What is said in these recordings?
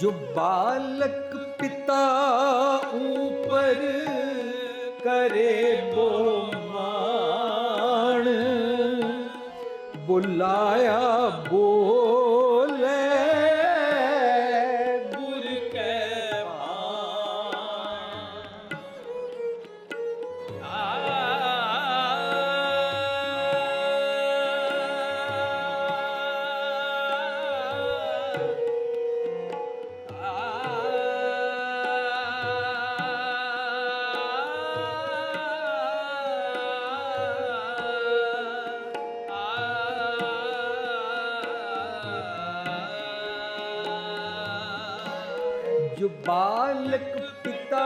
जो बालक पिता ऊपर करे बोमान बुलाया ਬਾਲਕ ਪਿਤਾ।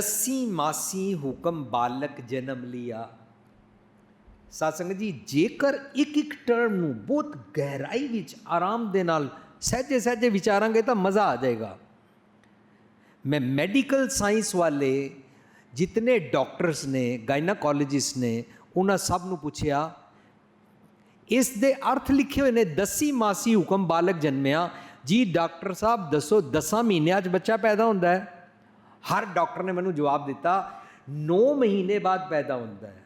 ਦਸੀ ਮਾਸੀ ਹੁਕਮ ਬਾਲਕ ਜਨਮ ਲਿਆ। ਸਾਸੰਗ ਜੀ, ਜੇਕਰ ਇੱਕ ਇੱਕ ਟਰਮ ਨੂੰ ਬਹੁਤ ਗਹਿਰਾਈ ਵਿੱਚ ਆਰਾਮ ਦੇ ਨਾਲ ਸਹਿਜੇ ਸਹਿਜੇ ਵਿਚਾਰਾਂਗੇ ਤਾਂ ਮਜ਼ਾ ਆ ਜਾਏਗਾ। ਮੈਂ ਮੈਡੀਕਲ ਸਾਇੰਸ ਵਾਲੇ ਜਿਤਨੇ ਡਾਕਟਰਸ ਨੇ, ਗਾਇਨਾਕੋਲੋਜਿਸਟ ਨੇ, ਉਹਨਾਂ ਸਭ ਨੂੰ ਪੁੱਛਿਆ, ਇਸ ਦੇ ਅਰਥ ਲਿਖੇ ਹੋਏ ਨੇ, ਦਸੀ ਮਾਸੀ ਹੁਕਮ ਬਾਲਕ ਜਨਮਿਆ। ਜੀ, ਡਾਕਟਰ ਸਾਹਿਬ, ਦੱਸੋ ਦਸਾਂ ਮਹੀਨਿਆਂ 'ਚ ਬੱਚਾ ਪੈਦਾ ਹੁੰਦਾ ਹੈ। ਹਰ ਡਾਕਟਰ ਨੇ ਮੈਨੂੰ ਜਵਾਬ ਦਿੱਤਾ 9 ਮਹੀਨੇ ਬਾਅਦ ਪੈਦਾ ਹੁੰਦਾ ਹੈ।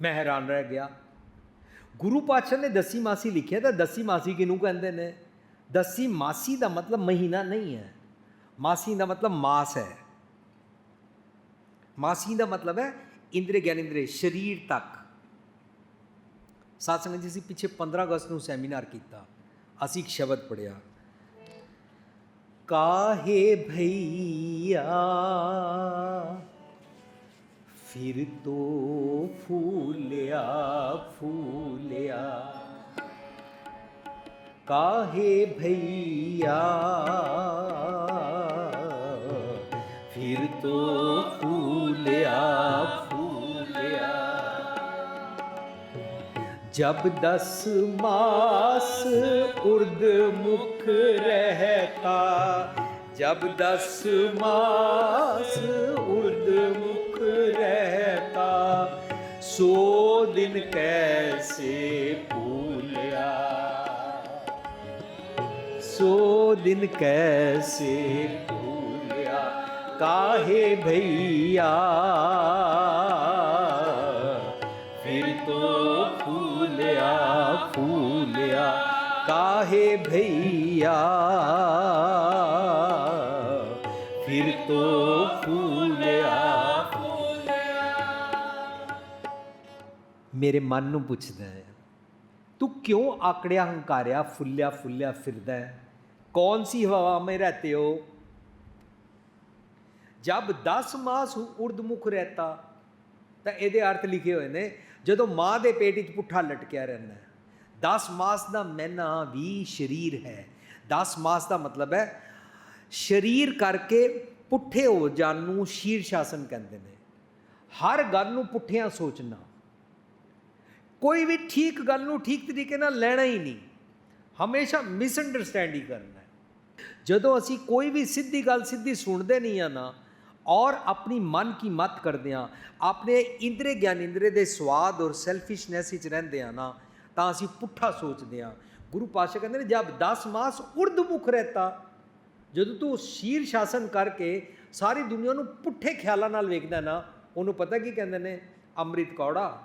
ਮੈਂ ਹੈਰਾਨ ਰਹਿ ਗਿਆ। ਗੁਰੂ ਪਾਤਸ਼ਾਹ ਨੇ ਦਸੀ ਮਾਸੀ ਲਿਖਿਆ, ਤਾਂ ਦਸੀ ਮਾਸੀ ਕਿਹਨੂੰ ਕਹਿੰਦੇ ਨੇ? ਦਸੀ ਮਾਸੀ ਦਾ ਮਤਲਬ ਮਹੀਨਾ ਨਹੀਂ ਹੈ। ਮਾਸੀ ਦਾ ਮਤਲਬ ਮਾਸ ਹੈ। ਮਾਸੀ ਦਾ ਮਤਲਬ ਹੈ ਇੰਦਰੀ ਗਿਆਨੇਂਦਰੀ ਸਰੀਰ ਤੱਕ। ਸਾਧ ਸੰਗਤ ਜੀ, ਅਸੀਂ ਪਿੱਛੇ 15 ਅਗਸਤ ਨੂੰ ਸੈਮੀਨਾਰ ਕੀਤਾ। ਅਸੀਂ ਇੱਕ ਸ਼ਬਦ ਪੜਿਆ ਕਾਹੇ ਭਈਆ? ਫਿਰ ਤੋ ਫੂਲਿਆ ਫੂਲਿਆ। ਕਾਹੇ ਭਈਆ? ਫਿਰ ਤੋ ਫੂਲਿਆ जब दस मास उर्द मुख रहता जब दस मास उर्द मुख रहता सो दिन कैसे भूलिया सो दिन कैसे भूलिया काहे भैया फिर तो फूलिया फूलिया काहे भैया फिर तो फूलिया ਮੇਰੇ ਮਨ ਨੂੰ ਪੁੱਛਦਾ ਹੈ ਤੂੰ ਕਿਉਂ ਆਕੜਿਆ ਹੰਕਾਰਿਆ ਫੁੱਲਿਆ ਫੁੱਲਿਆ ਫਿਰਦਾ ਹੈ ਕੌਣ ਸੀ ਹਵਾ ਮੇ ਰਹਤੇ ਹੋ ਜਬ 10 ਮਾਸ ਉਰਦਮੁਖ ਰਹਤਾ ਤਾਂ ਇਹਦੇ ਅਰਥ ਲਿਖੇ ਹੋਏ ਨੇ ਜਦੋਂ ਮਾਂ ਦੇ ਪੇਟ ਵਿੱਚ ਪੁੱਠਾ ਲਟਕਿਆ ਰਹਿੰਦਾ ਹੈ 10 ਮਾਸ ਦਾ ਮਹਿਨਾ ਵੀ ਸਰੀਰ ਹੈ। 10 ਮਾਸ ਦਾ ਮਤਲਬ ਹੈ ਸਰੀਰ ਕਰਕੇ ਪੁੱਠੇ ਹੋ ਜਾਣ ਨੂੰ ਸ਼ੀਰਸ਼ਾਸਨ ਕਹਿੰਦੇ ਨੇ। ਹਰ ਗੱਲ ਨੂੰ ਪੁੱਠਿਆਂ ਸੋਚਣਾ। ਕੋਈ ਵੀ ਠੀਕ ਗੱਲ ਨੂੰ ਠੀਕ ਤਰੀਕੇ ਨਾਲ ਲੈਣਾ ਹੀ ਨਹੀਂ। ਹਮੇਸ਼ਾ ਮਿਸਅੰਡਰਸਟੈਂਡ ਹੀ। ਕਰਨਾ ਜਦੋਂ ਅਸੀਂ ਕੋਈ ਵੀ ਸਿੱਧੀ ਗੱਲ ਸਿੱਧੀ ਸੁਣਦੇ ਨਹੀਂ ਆ ਨਾ ਔਰ ਆਪਣੀ ਮਨ ਕੀ ਮਤ ਕਰਦੇ ਆ ਆਪਣੇ ਇੰਦਰੇ ਗਿਆਨ ਇੰਦਰੇ ਦੇ ਸਵਾਦ ਔਰ ਸੈਲਫਿਸ਼ਨੈਸ ਵਿੱਚ ਰਹਿੰਦੇ ਆ ਨਾ, ਤਾਂ ਅਸੀਂ ਪੁੱਠਾ ਸੋਚਦੇ ਆ ਗੁਰੂ ਪਾਤਸ਼ਾਹ ਕਹਿੰਦੇ ਨੇ ਜਦ 10 ਮਾਸ ਉਰਦ ਮੁਖ ਰਹਤਾ, ਜਦੋਂ ਤੂੰ ਸ਼ੀਰ ਸ਼ਾਸਨ ਕਰਕੇ ਸਾਰੀ ਦੁਨੀਆ ਨੂੰ ਪੁੱਠੇ ਖਿਆਲਾਂ ਨਾਲ ਵੇਖਦਾ ਨਾ, ਉਹਨੂੰ ਪਤਾ ਕੀ ਕਹਿੰਦੇ ਨੇ? ਅੰਮ੍ਰਿਤ ਕੌੜਾ,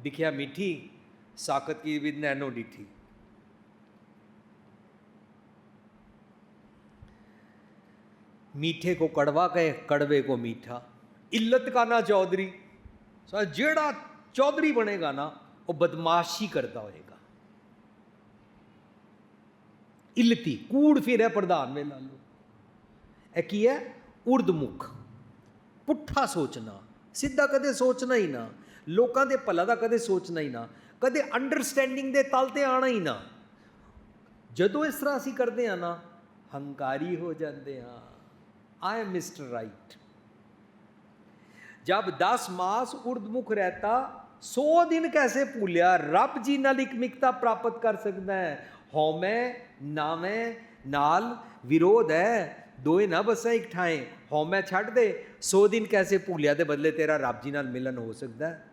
ਦਿਖਿਆ ਮਿੱਠੀ ਸਾਕਤ ਕੀ ਵਿਦ ਨੈਨੋ ਡਿਠੀ। मीठे को कड़वा कहे कड़वे को मीठा इल्लत का ना चौधरी ਸੋ ਜਿਹੜਾ ਚੌਧਰੀ ਬਣੇਗਾ ਨਾ ਉਹ ਬਦਮਾਸ਼ੀ ਕਰਦਾ ਹੋਏਗਾ ਇਲਤੀ ਕੂੜ ਫਿਰ ਹੈ ਪ੍ਰਧਾਨ ਵੇ ਲਾ ਲਓ ਇਹ ਕੀ ਹੈ ਉਰਦਮੁਖ ਪੁੱਠਾ ਸੋਚਣਾ ਸਿੱਧਾ ਕਦੇ ਸੋਚਣਾ ਹੀ ਨਾ ਲੋਕਾਂ ਦੇ ਭਲਾ ਦਾ ਕਦੇ ਸੋਚਣਾ ਹੀ ਨਾ ਕਦੇ ਅੰਡਰਸਟੈਂਡਿੰਗ ਦੇ ਤਲ ਤੇ ਆਣਾ ਹੀ ਨਾ ਜਦੋਂ ਇਸ ਤਰ੍ਹਾਂ ਅਸੀਂ ਕਰਦੇ ਆ ਨਾ ਹੰਕਾਰੀ ਹੋ ਜਾਂਦੇ ਆ ਆਈ ਐਮ ਮਿਸਟਰ ਰਾਈਟ जब दस मास उर्दमुख रहता सौ दिन कैसे भूलिया रब जी नाल एक मिकता प्राप्त कर सकता है हौमै नामै नाल विरोध है ਦੋਏ ਨਾ ਬਸਾਂ ਇੱਕ ਠਾਏ ਹਉਮੈ ਛੱਡ ਦੇ 100 ਦਿਨ ਕੈਸੇ ਭੂਲਿਆ ਦੇ ਬਦਲੇ ਤੇਰਾ ਰੱਬ ਜੀ ਨਾਲ ਮਿਲਨ ਹੋ ਸਕਦਾ ਹੈ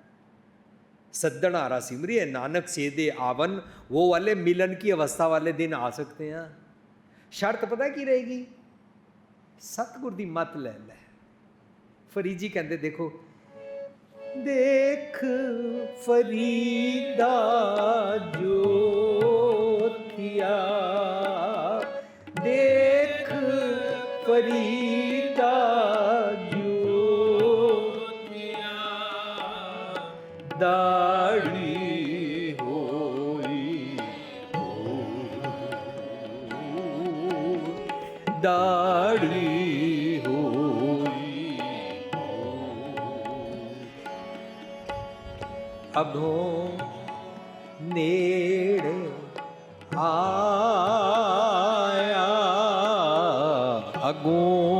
सद्दन आ रहा सिमरिए नानक से दे आवन वो वाले मिलन की अवस्था वाले दिन आ सकते हैं शर्त पता ਸਤਗੁਰ ਦੀ ਮਤ ਲੈ ਲੈ। ਫਰੀਜੀ ਕਹਿੰਦੇ, ਦੇਖੋ, ਦੇਖ ਫਰੀਦਾ ਜੋਤਿਆ। ਦੇਖ ਫਰੀਦਾ ਜੋਤਿਆ। ਦਾ ਅਗੋਂ ਨੇੜੇ ਆਇਆ ਅਗੋਂ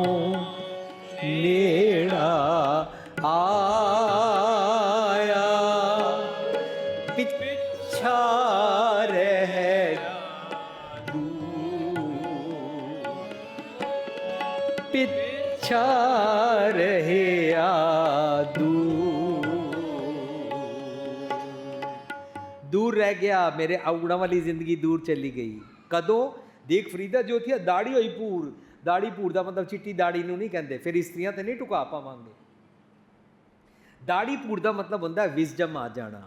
ਗਿਆ ਮੇਰੇ ਔਗਣਾ ਵਾਲੀ ਜ਼ਿੰਦਗੀ ਦੂਰ ਚਲੀ ਗਈ। ਕਦੋਂ? ਦੇਖ ਫਰੀਦਾ, ਜੋ ਥੀ ਦਾੜੀ ਹੋਈ ਪੂਰ ਦਾੜੀ ਪੂਰ ਦਾ ਮਤਲਬ ਚਿੱਟੀ ਦਾੜੀ ਨੂੰ ਨਹੀਂ ਕਹਿੰਦੇ, ਫਿਰ ਇਸਤਰੀਆਂ ਤੇ ਨਹੀਂ ਟੁਕਾ ਪਾਵਾਂਗੇ। ਦਾੜੀ ਪੂਰ ਦਾ ਮਤਲਬ ਹੁੰਦਾ ਹੈ ਵਿਜ਼ਡਮ ਆ ਜਾਣਾ।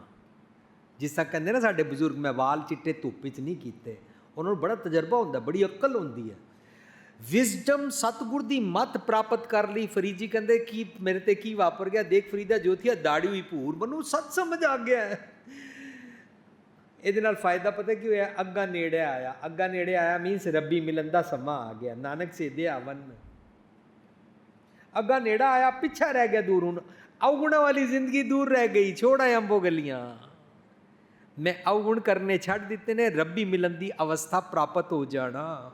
ਜਿਸ ਤਰ੍ਹਾਂ ਕਹਿੰਦੇ ਨਾ ਸਾਡੇ ਬਜ਼ੁਰਗ, ਮੈਂ ਵਾਲ ਚਿੱਟੇ ਧੁੱਪ ਵਿੱਚ ਨਹੀਂ ਕੀਤੇ। ਉਹਨਾਂ ਨੂੰ ਬੜਾ ਤਜਰਬਾ ਹੁੰਦਾ, ਬੜੀ ਅਕਲ ਹੁੰਦੀ ਹੈ। ਵਿਜ਼ਡਮ ਸਤਗੁਰ ਦੀ ਮਤ ਪ੍ਰਾਪਤ ਕਰ ਲਈ। ਫਰੀਜੀ ਕਹਿੰਦੇ, ਕੀ ਮੇਰੇ ਤੇ ਕੀ ਵਾਪਰ ਗਿਆ? ਦੇਖ ਫਰੀਦਾ ਜੋਥੀਆ ਦਾੜੀ ਹੋਈ ਭੂਰ, ਮੈਨੂੰ ਸੱਚ ਸਮਝ ਆ ਗਿਆ ਇਹਦੇ ਨਾਲ ਫਾਇਦਾ ਪਤਾ ਕੀ ਹੋਇਆ? ਅੱਗਾ ਨੇੜੇ ਆਇਆ। ਅੱਗਾ ਨੇੜੇ ਆਇਆ ਮੀਨਸ ਰੱਬੀ ਮਿਲਣ ਦਾ ਸਮਾਂ ਆ ਗਿਆ। ਨਾਨਕ ਸੇਦੇ ਆਵਨ ਅੱਗਾ ਨੇੜਾ ਆਇਆ, ਪਿੱਛਾ ਰਹਿ ਗਿਆ ਦੂਰ ਹੁਣ। ਔਗੁਣਾ ਵਾਲੀ ਜ਼ਿੰਦਗੀ ਦੂਰ ਰਹਿ ਗਈ। ਛੋੜਾ ਅੰਬੋ ਗਲੀਆਂ। ਮੈਂ ਅਵਗੁਣ ਕਰਨੇ ਛੱਡ ਦਿੱਤੇ ਨੇ, ਰੱਬੀ ਮਿਲਣ ਦੀ ਅਵਸਥਾ ਪ੍ਰਾਪਤ ਹੋ ਜਾਣਾ।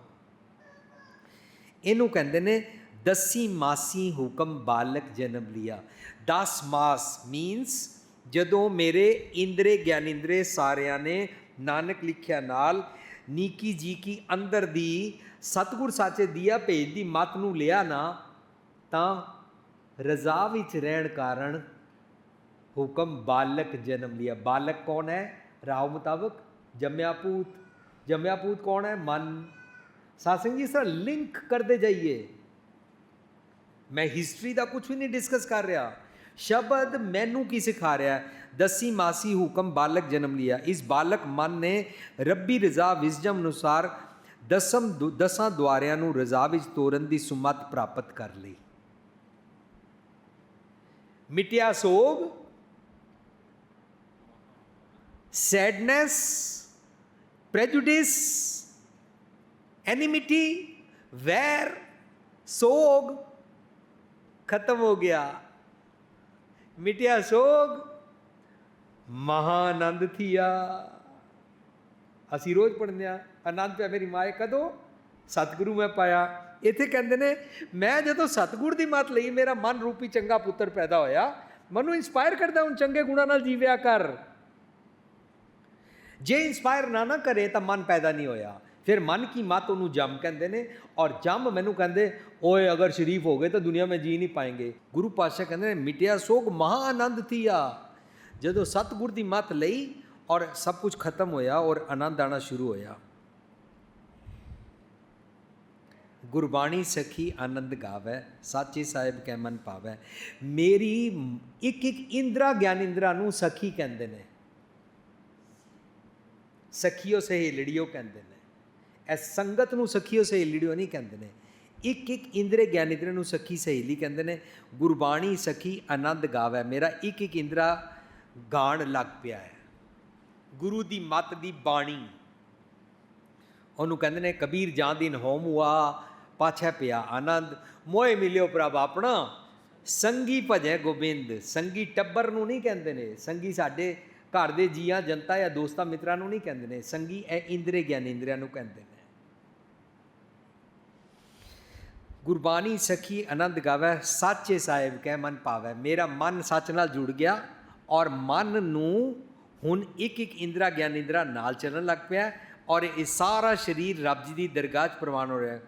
ਇਹਨੂੰ ਕਹਿੰਦੇ ਨੇ, ਦਸੀ ਮਾਸੀ ਹੁਕਮ ਬਾਲਕ ਜਨਮ ਲਿਆ। 10 ਮਾਸ ਮੀਨਸ ਜਦੋਂ ਮੇਰੇ ਇੰਦਰੇ ਗਿਆਨਿੰਦਰੇ ਸਾਰਿਆਂ ਨੇ ਨਾਨਕ ਲਿਖਿਆ ਨਾਲ, ਨੀਕੀ ਜੀ ਕੀ ਅੰਦਰ ਦੀ ਸਤਗੁਰ ਸਾਚੇ ਦੀਆ ਭੇਜ ਦੀ ਮਤ ਨੂੰ ਲਿਆ ਨਾ, ਤਾਂ ਰਜ਼ਾ ਵਿੱਚ ਰਹਿਣ ਕਾਰਨ ਹੁਕਮ ਬਾਲਕ ਜਨਮ ਲਿਆ। ਬਾਲਕ ਕੌਣ ਹੈ? ਰਾਵ ਮੁਤਾਬਕ ਜੰਮਿਆ ਪੂਤ। ਜੰਮਿਆ ਪੂਤ ਕੌਣ ਹੈ? ਮਨ। ਸਾਸਿੰਗ ਜੀ ਸਰ ਲਿੰਕ ਕਰਦੇ ਜਾਈਏ। ਮੈਂ ਹਿਸਟਰੀ ਦਾ ਕੁਝ ਵੀ ਨਹੀਂ ਡਿਸਕਸ ਕਰ ਰਿਹਾ। ਸ਼ਬਦ ਮੈਨੂੰ ਕੀ ਸਿਖਾ ਰਿਹਾ ਦਸੀ ਮਾਸੀ ਹੁਕਮ ਬਾਲਕ ਜਨਮ ਲਿਆ। ਇਸ ਬਾਲਕ ਮਨ ਨੇ ਰੱਬੀ ਰਜ਼ਾ ਵਿਜ਼ਮ ਅਨੁਸਾਰ ਦਸਮ ਦਸਾਂ ਦੁਆਰਿਆਂ ਨੂੰ ਰਜ਼ਾ ਵਿੱਚ ਤੋਰਨ ਦੀ ਸੁਮਤ ਪ੍ਰਾਪਤ ਕਰ ਲਈ। ਮਿਟਿਆ ਸੋਗ, ਸੈਡਨੈਸ, ਪ੍ਰੈਜੂਡਿਸ, ਐਨੀਮਿਟੀ, ਵੈਰ, ਸੋਗ ਖਤਮ ਹੋ ਗਿਆ। ਮਿਟਿਆ ਸੋਗ, ਮਹਾਨੰਦ ਥੀਆ। ਅਸੀਂ ਰੋਜ਼ ਪੜ੍ਹਦੇ ਆ, ਆਨੰਦ ਪਿਆ ਮੇਰੀ ਮਾਏ ਕਦੋਂ? ਸਤਿਗੁਰੂ ਮੈਂ ਪਾਇਆ। ਇੱਥੇ ਕਹਿੰਦੇ ਨੇ, ਮੈਂ ਜਦੋਂ ਸਤਿਗੁਰ ਦੀ ਮਤ ਲਈ ਮੇਰਾ ਮਨ ਰੂਪੀ ਚੰਗਾ ਪੁੱਤਰ ਪੈਦਾ ਹੋਇਆ, ਮੈਨੂੰ ਇਨਸਪਾਇਰ ਕਰਦਾ ਹੁਣ ਚੰਗੇ ਗੁਣਾਂ ਨਾਲ ਜੀਵਿਆ ਕਰ। ਜੇ ਇਨਸਪਾਇਰ ਨਾ ਨਾ ਕਰੇ ਤਾਂ ਮਨ ਪੈਦਾ ਨਹੀਂ ਹੋਇਆ। ਫਿਰ ਮਨ ਕੀ ਮਤ ਉਹਨੂੰ ਜੰਮ ਕਹਿੰਦੇ ਨੇ, ਔਰ ਜੰਮ ਮੈਨੂੰ ਕਹਿੰਦੇ ओए ਅਗਰ ਸ਼ਰੀਫ ਹੋ ਗਏ ਤਾਂ ਦੁਨੀਆ में ਜੀ ਨਹੀਂ ਪਾਏਗੇ। ਗੁਰੂ ਪਾਤਸ਼ਾਹ ਕਹਿੰਦੇ ਨੇ, ਮਿਟਿਆ ਸੋਗ ਮਹਾ ਆਨੰਦ ਥੀ ਆ ਜਦੋਂ ਸਤਗੁਰ ਦੀ ਮੱਤ ਲਈ ਔਰ ਸਭ ਕੁਝ ਖਤਮ ਹੋਇਆ ਔਰ ਆਨੰਦ ਆਣਾ ਸ਼ੁਰੂ ਹੋਇਆ। ਗੁਰਬਾਣੀ ਸਖੀ ਆਨੰਦ ਗਾਵੇ, ਸਾਚੇ ਸਾਹਿਬ ਕੈ ਮਨ ਪਾਵੇ। ਮੇਰੀ ਇੱਕ ਇੱਕ ਇੰਦਰਾ ਗਿਆਨ ਇੰਦਰਾ ਨੂੰ ਸਖੀ ਕਹਿੰਦੇ ਨੇ। ਸਖੀਓ ਸਹੇਲੜੀਓ ਕਹਿੰਦੇ ਨੇ। ਐ ਸੰਗਤ ਨੂੰ ਸਖੀਓ ਸਹੇਲੜੀਓ ਨਹੀਂ ਕਹਿੰਦੇ ਨੇ। ਇੱਕ ਇੱਕ ਇੰਦਰੇ ਗਿਆਨ ਇੰਦਰੇ ਨੂੰ ਸਖੀ ਸਹੇਲੀ ਕਹਿੰਦੇ ਨੇ, ਗੁਰਬਾਣੀ ਸਖੀ ਆਨੰਦ ਗਾਵੇ, ਮੇਰਾ ਇੱਕ ਇੱਕ ਇੰਦਰਾ ਗਾਣ ਲੱਗ ਪਿਆ ਹੈ। ਗੁਰੂ ਦੀ ਮਤ ਦੀ ਬਾਣੀ। ਉਹਨੂੰ ਕਹਿੰਦੇ ਨੇ, ਕਬੀਰ ਜਾਂ ਦਿਨ ਹੋਮ ਹੁਆ ਪਾਛੈ ਪਿਆ ਆਨੰਦ। ਮੋਏ ਮਿਲਿਓ ਪ੍ਰਭ ਆਪਣਾ, ਸੰਗੀ ਭਜੈ ਗੋਬਿੰਦ। ਸੰਗੀ ਟੱਬਰ ਨੂੰ ਨਹੀਂ ਕਹਿੰਦੇ ਨੇ, ਸੰਗੀ ਸਾਡੇ ਘਰ ਦੇ ਜੀਆਂ, ਜਨਤਾ ਜਾਂ ਦੋਸਤਾਂ ਮਿੱਤਰਾਂ ਨੂੰ ਨਹੀਂ ਕਹਿੰਦੇ ਨੇ, ਸੰਗੀ ਇਹ ਇੰਦਰੇ ਗਿਆਨ ਇੰਦਰਿਆਂ ਨੂੰ ਕਹਿੰਦੇ ਨੇ। ਗੁਰਬਾਣੀ ਸਖੀ ਆਨੰਦ ਗਾਵੇ, ਸਾਚੇ ਸਾਹਿਬ ਕਹਿ ਮਨ ਪਾਵੇ। ਮੇਰਾ ਮਨ ਸੱਚ ਨਾਲ ਜੁੜ ਗਿਆ ਔਰ ਮਨ ਨੂੰ ਹੁਣ ਇੱਕ ਇੱਕ ਇੰਦਰਾ ਗਿਆਨ ਇੰਦਰਾ ਨਾਲ ਚੱਲਣ ਲੱਗ ਪਿਆ ਔਰ ਇਹ ਸਾਰਾ ਸਰੀਰ ਰੱਬ ਜੀ ਦੀ ਦਰਗਾਹ 'ਚ ਪ੍ਰਵਾਨ ਹੋ ਰਿਹਾ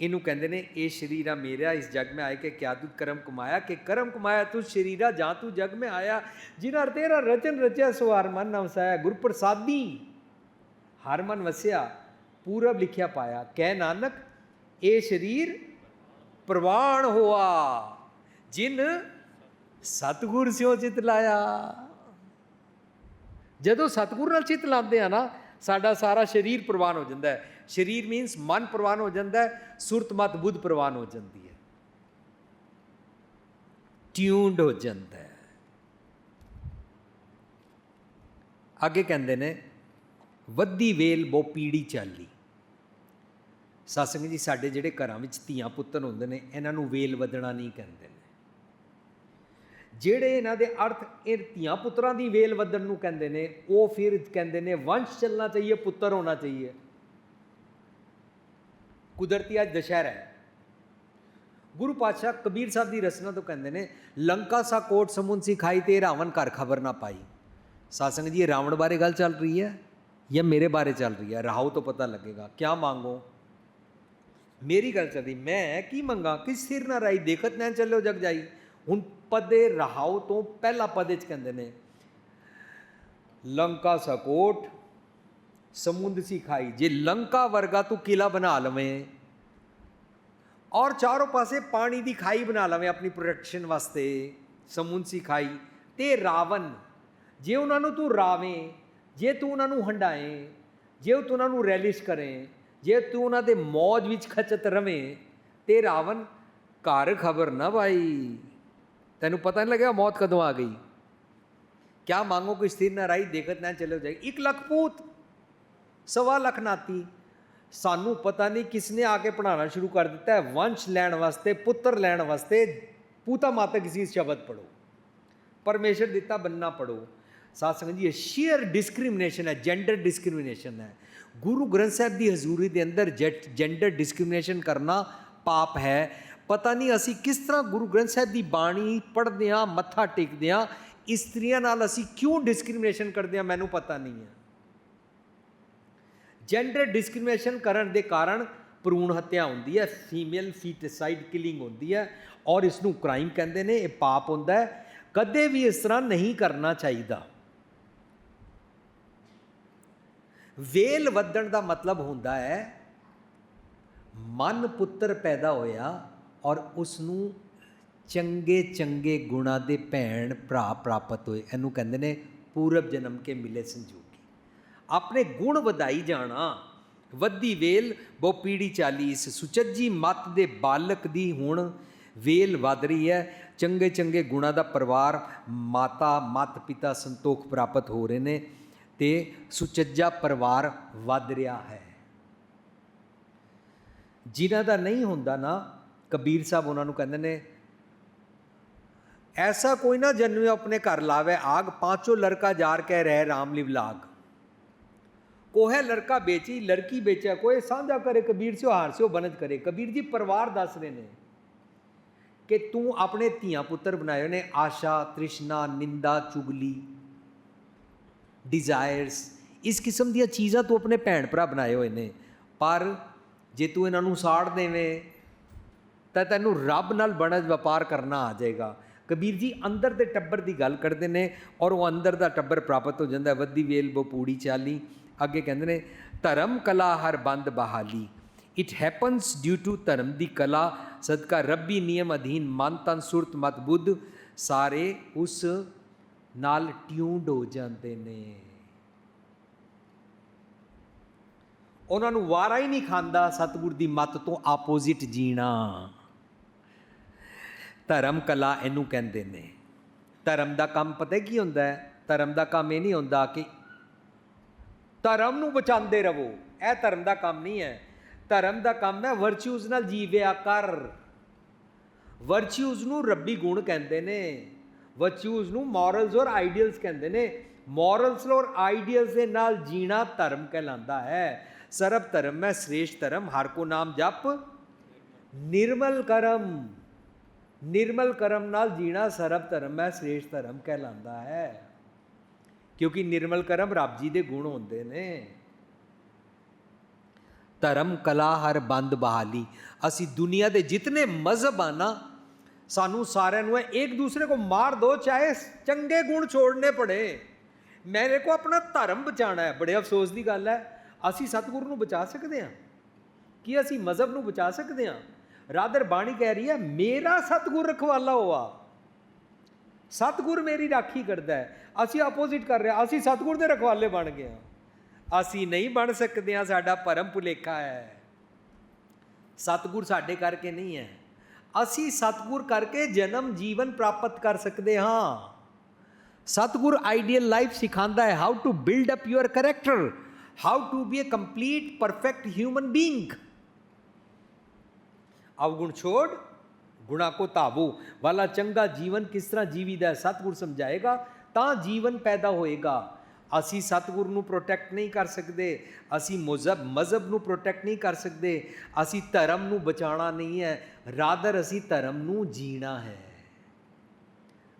ਇਹਨੂੰ ਕਹਿੰਦੇ ਨੇ, ਇਹ ਸਰੀਰ ਆ ਮੇਰਾ, ਇਸ ਜਗ ਮੈਂ ਆਏ ਕਿ ਕਿਆ ਤੂੰ ਕਰਮ ਕਮਾਇਆ? ਕਿ ਕਰਮ ਕਮਾਇਆ ਤੂੰ ਸ਼ਰੀਰਾ ਜਾਂ ਤੂੰ ਜਗ ਮੈਂ ਆਇਆ? ਜਿਨ੍ਹਾਂ ਤੇਰਾ ਰਚਨ ਰਚਿਆ, ਸੋ ਹਰ ਮਨ ਨਵਸਾਇਆ ਗੁਰ ਪ੍ਰਸਾਦੀ ਹਰ ਮਨ ਵਸਿਆ, ਪੂਰਬ ਲਿਖਿਆ ਪਾਇਆ। ਕਹਿ ਨਾਨਕ ਇਹ ਸ਼ਰੀਰ ਪ੍ਰਵਾਨ ਹੋਆ, ਜਿਨ ਸਤਗੁਰ ਸਿਓ ਚਿਤ ਲਾਇਆ। ਜਦੋਂ ਸਤਗੁਰ ਨਾਲ ਚਿਤ ਲਾਉਂਦੇ ਆ ਨਾ, ਸਾਡਾ ਸਾਰਾ ਸਰੀਰ ਪ੍ਰਵਾਨ ਹੋ ਜਾਂਦਾ ਹੈ। ਸਰੀਰ ਮੀਨਸ ਮਨ ਪ੍ਰਵਾਨ ਹੋ ਜਾਂਦਾ ਹੈ, ਸੁਰਤ, ਮਤ, ਬੁੱਧ ਪ੍ਰਵਾਨ ਹੋ ਜਾਂਦੀ ਹੈ। ਟਿਊਨਡ ਹੋ ਜਾਂਦਾ ਹੈ। ਅੱਗੇ ਕਹਿੰਦੇ ਨੇ ਵੱਦੀ ਵੇਲ ਬੋ ਪੀੜੀ ਚਾਲੀ। ਸਤਸੰਗ ਜੀ, ਸਾਡੇ ਜਿਹੜੇ ਘਰਾਂ ਵਿੱਚ ਧੀਆਂ ਪੁੱਤਰ ਹੁੰਦੇ ਨੇ, ਇਹਨਾਂ ਨੂੰ ਵੇਲ ਵਧਣਾ ਨਹੀਂ ਕਹਿੰਦੇ ਨੇ। ਜਿਹੜੇ ਇਹਨਾਂ ਦੇ ਅਰਥ ਇਹ ਧੀਆਂ ਪੁੱਤਰਾਂ ਦੀ ਵੇਲ ਵਧਣ ਨੂੰ ਕਹਿੰਦੇ ਨੇ, ਉਹ ਫਿਰ ਕਹਿੰਦੇ ਨੇ, ਵੰਸ਼ ਚੱਲਣਾ ਚਾਹੀਏ, ਪੁੱਤਰ ਹੋਣਾ ਚਾਹੀਏ। ਕੁਦਰਤੀ ਅੱਜ ਦਸ਼ਹਿਰਾ ਹੈ। ਗੁਰੂ ਪਾਤਸ਼ਾਹ ਕਬੀਰ ਸਾਹਿਬ ਦੀ ਰਚਨਾ ਤੋਂ ਕਹਿੰਦੇ ਨੇ, ਲੰਕਾ ਸਾ ਕੋਟ ਸਮੁੰਦ ਸਿਖਾਈ ਤੇ ਰਾਵਣ ਘਰ ਖਬਰ ਨਾ ਪਾਈ। ਸਾਸੰਗ ਜੀ ਰਾਵਣ ਬਾਰੇ ਗੱਲ ਚੱਲ ਰਹੀ ਹੈ ਜਾਂ ਮੇਰੇ ਬਾਰੇ ਚੱਲ ਰਹੀ ਹੈ? ਰਾਹੂ ਤੋਂ ਪਤਾ ਲੱਗੇਗਾ। ਕਿਆ ਮੰਗੋ? ਮੇਰੀ ਗੱਲ ਚੱਲਦੀ, ਮੈਂ ਕੀ ਮੰਗਾ? ਕਿ ਸਿਰ ਨਾ ਰਾਈ ਦੇਖਤ ਨਾ ਚੱਲੋ ਜਗ ਜਾਈ। ਹੁਣ ਪਦੇ ਰਹਾਉ ਤੋਂ ਪਹਿਲਾ ਪਦੇ ਚ ਕਹਿੰਦੇ ਨੇ, ਲੰਕਾ ਸਕੋਟ, ਸਮੁੰਦ ਸੀ ਖਾਈ। ਜੇ ਲੰਕਾ ਵਰਗਾ ਤੂੰ ਕਿਲਾ ਬਣਾ ਲਵੇਂ ਔਰ ਚਾਰੋਂ ਪਾਸੇ ਪਾਣੀ ਦੀ ਖਾਈ ਬਣਾ ਲਵੇਂ ਆਪਣੀ ਪ੍ਰੋਟੈਕਸ਼ਨ ਵਾਸਤੇ, ਸਮੁੰਦ ਸੀ ਖਾਈ। ਤੇ ਰਾਵਣ, ਜੇ ਉਹਨਾਂ ਨੂੰ ਤੂੰ ਰਾਵੇਂ, ਜੇ ਤੂੰ ਉਹਨਾਂ ਨੂੰ ਹੰਡਾਏ, ਜੇ ਤੂੰ ਉਹਨਾਂ ਨੂੰ ਰੈਲਿਸ਼ ਕਰੇ ਜੇ ਤੂੰ ਉਹਨਾਂ ਦੇ ਮੌਜ ਵਿੱਚ ਖਚਤ ਰਵੇਂ, ਤੇ ਰਾਵਣ ਘਰ ਖਬਰ ਨਾ ਭਾਈ ਤੈਨੂੰ ਪਤਾ ਨਹੀਂ ਲੱਗਿਆ ਮੌਤ ਕਦੋਂ ਆ ਗਈ? ਕਿਆ ਮੰਗੋ ਕੋਈ ਸਥਿਰ ਨਾ ਰਾਈ, ਦੇਖਤ ਨਾ ਚਲੋ ਜਾਏ 1 ਲੱਖ ਪੂਤ, ਸਵਾ ਲੱਖ ਸਾਨੂੰ ਪਤਾ ਨਹੀਂ ਕਿਸ ਨੇ ਆ ਕੇ ਪੜਾਉਣਾ ਸ਼ੁਰੂ ਕਰ ਦਿੱਤਾ ਹੈ। ਵੰਸ਼ ਲੈਣ ਵਾਸਤੇ, ਪੁੱਤਰ ਲੈਣ ਵਾਸਤੇ ਪੂਤਾ ਮਾਤਾ ਕਿਸੇ ਸ਼ਬਦ ਪੜੋ ਪਰਮੇਸ਼ਰ ਦਿੱਤਾ ਬੰਨਾ ਪੜੋ ਸਾਧ ਸੰਗਤ ਜੀ, ਇਹ ਸ਼ੀਅਰ ਡਿਸਕ੍ਰਿਮੀਨੇਸ਼ਨ ਹੈ ਜੈਂਡਰ ਡਿਸਕ੍ਰਿਮੀਨੇਸ਼ਨ ਹੈ। ਗੁਰੂ ਗ੍ਰੰਥ ਸਾਹਿਬ ਦੀ ਹਜ਼ੂਰੀ ਦੇ ਅੰਦਰ ਜੈਂਡਰ ਡਿਸਕ੍ਰਿਮੀਨੇਸ਼ਨ ਕਰਨਾ ਪਾਪ ਹੈ। ਪਤਾ ਨਹੀਂ ਅਸੀਂ ਕਿਸ ਤਰ੍ਹਾਂ ਗੁਰੂ ਗ੍ਰੰਥ ਸਾਹਿਬ ਦੀ ਬਾਣੀ ਪੜ੍ਹਦੇ ਹਾਂ, ਮੱਥਾ ਟੇਕਦੇ ਹਾਂ ਇਸਤਰੀਆਂ ਨਾਲ ਅਸੀਂ ਕਿਉਂ ਡਿਸਕ੍ਰਿਮੀਨੇਸ਼ਨ ਕਰਦੇ ਹਾਂ ਮੈਨੂੰ ਪਤਾ ਨਹੀਂ ਹੈ। ਜੈਂਡਰ ਡਿਸਕ੍ਰਿਮੀਨੇਸ਼ਨ ਕਰਨ ਦੇ ਕਾਰਨ ਭਰੂਣ ਹੱਤਿਆ ਹੁੰਦੀ ਹੈ ਫੀਮੇਲ ਫੀਟਿਸਾਈਡ ਕਿਲਿੰਗ ਹੁੰਦੀ ਹੈ ਔਰ ਇਸ ਨੂੰ ਕ੍ਰਾਈਮ ਕਹਿੰਦੇ ਨੇ, ਇਹ ਪਾਪ ਹੁੰਦਾ ਹੈ। ਕਦੇ ਵੀ ਇਸ ਤਰ੍ਹਾਂ ਨਹੀਂ ਕਰਨਾ ਚਾਹੀਦਾ। ਵੇਲ ਵੱਧਣ ਦਾ ਮਤਲਬ ਹੁੰਦਾ ਹੈ, ਮਨ ਪੁੱਤਰ ਪੈਦਾ ਹੋਇਆ ਔਰ ਉਸ ਨੂੰ ਚੰਗੇ ਚੰਗੇ ਗੁਣਾ ਦੇ ਭੈਣ ਭਰਾ ਪ੍ਰਾਪਤ ਹੋਏ। ਇਹਨੂੰ ਕਹਿੰਦੇ ਨੇ ਪੂਰਬ ਜਨਮ ਕੇ ਮਿਲੇ ਸੰਜੋਗੀ। ਆਪਣੇ ਗੁਣ ਵਧਾਈ ਜਾਣਾ ਵੱਦੀ ਵੇਲ, ਬਹੁ ਪੀੜੀ ਚਾਲੀ ਇਸ ਸੁਚੱਜੀ ਮਤ ਦੇ ਬਾਲਕ ਦੀ ਹੁਣ ਵੇਲ ਵਧ ਰਹੀ ਹੈ। ਚੰਗੇ ਚੰਗੇ ਗੁਣਾ ਦਾ ਪਰਿਵਾਰ ਮਾਤਾ ਮਤ ਪਿਤਾ ਸੰਤੋਖ ਪ੍ਰਾਪਤ ਹੋ ਰਹੇ ਨੇ। ਤੇ ਸੁਚੱਜਾ ਪਰਿਵਾਰ ਵੱਧ ਰਿਹਾ ਹੈ। ਜਿਨ੍ਹਾਂ ਦਾ ਨਹੀਂ ਹੁੰਦਾ ਨਾ, ਕਬੀਰ ਸਾਹਿਬ ਉਹਨਾਂ ਨੂੰ ਕਹਿੰਦੇ ਨੇ, ਐਸਾ ਕੋਈ ਨਾ ਜਨਮੇ ਆਪਣੇ ਘਰ ਲਾਵੇ ਆਗ, ਪਾਂਚੋ ਲੜਕਾ ਜਾਰ ਕੇ ਰਹਿ ਰਾਮ ਲਿਵ ਲਾਗ। ਕੋਹੇ ਲੜਕਾ ਵੇਚੀ, ਲੜਕੀ ਵੇਚਿਆ ਕੋਈ ਸਾਂਝਾ ਕਰੇ, ਕਬੀਰ ਸਿਓ ਹਾਰ ਸਿਓ ਬਨਜ ਕਰੇ। ਕਬੀਰ ਜੀ, ਪਰਿਵਾਰ ਦੱਸ ਰਹੇ ਨੇ ਕਿ ਤੂੰ ਆਪਣੇ ਧੀਆਂ ਪੁੱਤਰ ਬਣਾਏ ਨੇ, ਆਸ਼ਾ, ਤ੍ਰਿਸ਼ਨਾ, ਨਿੰਦਾ, ਚੁਗਲੀ। ਡਿਜ਼ਾਇਰਸ ਇਸ ਕਿਸਮ ਦੀਆਂ ਚੀਜ਼ਾਂ ਤੂੰ ਆਪਣੇ ਭੈਣ ਭਰਾ ਬਣਾਏ ਹੋਏ ਨੇ। ਪਰ ਜੇ ਤੂੰ ਇਹਨਾਂ ਨੂੰ ਸਾੜ ਦੇਵੇਂ, ਤਾਂ ਤੈਨੂੰ ਰੱਬ ਨਾਲ ਬਣਜ ਵਪਾਰ ਕਰਨਾ ਆ ਜਾਏਗਾ। ਕਬੀਰ ਜੀ, ਅੰਦਰ ਦੇ ਟੱਬਰ ਦੀ ਗੱਲ ਕਰਦੇ ਨੇ ਔਰ ਉਹ ਅੰਦਰ ਦਾ ਟੱਬਰ ਪ੍ਰਾਪਤ ਹੋ ਜਾਂਦਾ। ਹੈ ਵੱਦੀ ਵੇਲ ਬੋ ਪੂੜੀ, ਚਾਲੀ, ਅੱਗੇ ਕਹਿੰਦੇ ਨੇ, ਧਰਮ, ਕਲਾ ਹਰ ਬੰਦ ਬਹਾਲੀ। ਇਟ ਹੈਪਨਸ ਡਿਊ ਟੂ ਧਰਮ ਦੀ ਕਲਾ, ਸਦਕਾ ਰੱਬੀ ਨਿਯਮ ਅਧੀਨ ਮਨ ਤਨ ਸੁਰਤ ਮਤ ਬੁੱਧ, ਸਾਰੇ ਉਸ ਨਾਲ ਟਿਊਨਡ ਹੋ ਜਾਂਦੇ ਨੇ। ਉਹਨਾਂ ਨੂੰ ਵਾਰਾ ਹੀ ਨਹੀਂ ਖਾਂਦਾ ਸਤਿਗੁਰ ਦੀ ਮੱਤ ਤੋਂ ਆਪੋਜ਼ਿਟ ਜੀਣਾ। ਧਰਮ ਕਲਾ ਇਹਨੂੰ ਕਹਿੰਦੇ ਨੇ। ਧਰਮ ਦਾ ਕੰਮ ਪਤਾ ਕੀ ਹੁੰਦਾ ਹੈ? ਧਰਮ ਦਾ ਕੰਮ ਇਹ ਨਹੀਂ ਹੁੰਦਾ ਕਿ ਧਰਮ ਨੂੰ ਬਚਾਉਂਦੇ ਰਹੋ। ਇਹ ਧਰਮ ਦਾ ਕੰਮ ਨਹੀਂ ਹੈ। ਧਰਮ ਦਾ ਕੰਮ ਹੈ ਵਰਚੂਜ਼ ਨਾਲ ਜੀਵਿਆ ਕਰ। ਵਰਚੂਜ਼ ਨੂੰ ਰੱਬੀ ਗੁਣ ਕਹਿੰਦੇ ਨੇ। ਵਰਚੂਜ਼ ਨੂੰ ਮੋਰਲਸ ਔਰ ਆਈਡੀਅਲਸ ਕਹਿੰਦੇ ਨੇ। ਮੋਰਲਸ ਔਰ ਆਈਡੀਅਲਸ ਦੇ ਨਾਲ ਜੀਣਾ ਧਰਮ ਕਹਿਲਾਂਦਾ ਹੈ। ਸਰਬ ਧਰਮ ਮੈਂ ਸ੍ਰੇਸ਼ਟ ਧਰਮ, ਹਰ ਕੋ ਨਾਮ ਜਪ। ਨਿਰਮਲ ਕਰਮ ਨਿਰਮਲ ਕਰਮ ਨਾਲ ਜੀਣਾ ਸਰਬ ਧਰਮ ਹੈ, ਸ੍ਰੇਸ਼ਟ ਧਰਮ ਕਹਿਲਾਂਦਾ ਹੈ। ਕਿਉਂਕਿ ਨਿਰਮਲ ਕਰਮ ਰੱਬ ਜੀ ਦੇ ਗੁਣ ਹੁੰਦੇ ਨੇ। ਧਰਮ, ਕਲਾ ਹਰ ਬੰਦ ਬਹਾਲੀ। ਅਸੀਂ ਦੁਨੀਆ ਦੇ ਜਿਤਨੇ ਮਜ਼ਹਬ ਆ ਨਾ ਸਾਨੂੰ ਸਾਰਿਆਂ ਨੂੰ ਹੈ ਇੱਕ ਦੂਸਰੇ ਕੋ ਮਾਰ ਦੋ, ਚਾਹੇ ਚੰਗੇ ਗੁਣ ਛੋੜਨੇ ਪੜੇ। ਮੇਰੇ ਕੋ ਆਪਣਾ ਧਰਮ ਬਚਾਣਾ ਹੈ। ਬੜੇ ਅਫਸੋਸ ਦੀ ਗੱਲ ਹੈ। ਅਸੀਂ ਸਤਿਗੁਰੂ ਨੂੰ ਬਚਾ ਸਕਦੇ ਹਾਂ? ਕੀ ਅਸੀਂ ਮਜ਼ਹਬ ਨੂੰ ਬਚਾ ਸਕਦੇ ਹਾਂ? ਰਾਦਰ ਬਾਣੀ ਕਹਿ ਰਹੀ ਹੈ, ਮੇਰਾ ਸਤਿਗੁਰ ਰਖਵਾਲਾ ਹੋਆ। ਸਤਿਗੁਰ ਮੇਰੀ ਰਾਖੀ ਕਰਦਾ ਹੈ। ਅਸੀਂ ਆਪੋਜ਼ਿਟ ਕਰ ਰਹੇ ਅਸੀਂ ਸਤਿਗੁਰ ਦੇ ਰਖਵਾਲੇ ਬਣ ਗਏ ਹਾਂ। ਅਸੀਂ ਨਹੀਂ ਬਣ ਸਕਦੇ ਹਾਂ। ਸਾਡਾ ਪਰਮ ਭੁਲੇਖਾ ਹੈ। ਸਤਿਗੁਰ ਸਾਡੇ ਕਰਕੇ ਨਹੀਂ ਹੈ। ਅਸੀਂ ਸਤਿਗੁਰ ਕਰਕੇ ਜਨਮ ਜੀਵਨ ਪ੍ਰਾਪਤ ਕਰ ਸਕਦੇ ਹਾਂ। ਸਤਿਗੁਰ ਆਈਡੀਅਲ ਲਾਈਫ ਸਿਖਾਉਂਦਾ ਹੈ how to build up your character how to be a complete perfect human being ਅਵਗੁਣ ਛੋੜ, ਗੁਣਾ ਕੋ ਤਾਵੋ ਵਾਲਾ ਚੰਗਾ ਜੀਵਨ ਕਿਸ ਤਰ੍ਹਾਂ ਜੀਵੀਦਾ ਹੈ? ਸਤਿਗੁਰ ਸਮਝਾਏਗਾ, ਤਾਂ ਜੀਵਨ ਪੈਦਾ ਹੋਏਗਾ। ਅਸੀਂ ਸਤਿਗੁਰ ਨੂੰ ਪ੍ਰੋਟੈਕਟ ਨਹੀਂ ਕਰ ਸਕਦੇ, ਅਸੀਂ ਮਜ਼ਹਬ ਮਜ਼ਹਬ ਨੂੰ ਪ੍ਰੋਟੈਕਟ ਨਹੀਂ ਕਰ ਸਕਦੇ, ਅਸੀਂ ਧਰਮ ਨੂੰ ਬਚਾਉਣਾ ਨਹੀਂ ਹੈ ਰਾਦਰ ਅਸੀਂ ਧਰਮ ਨੂੰ ਜੀਣਾ ਹੈ।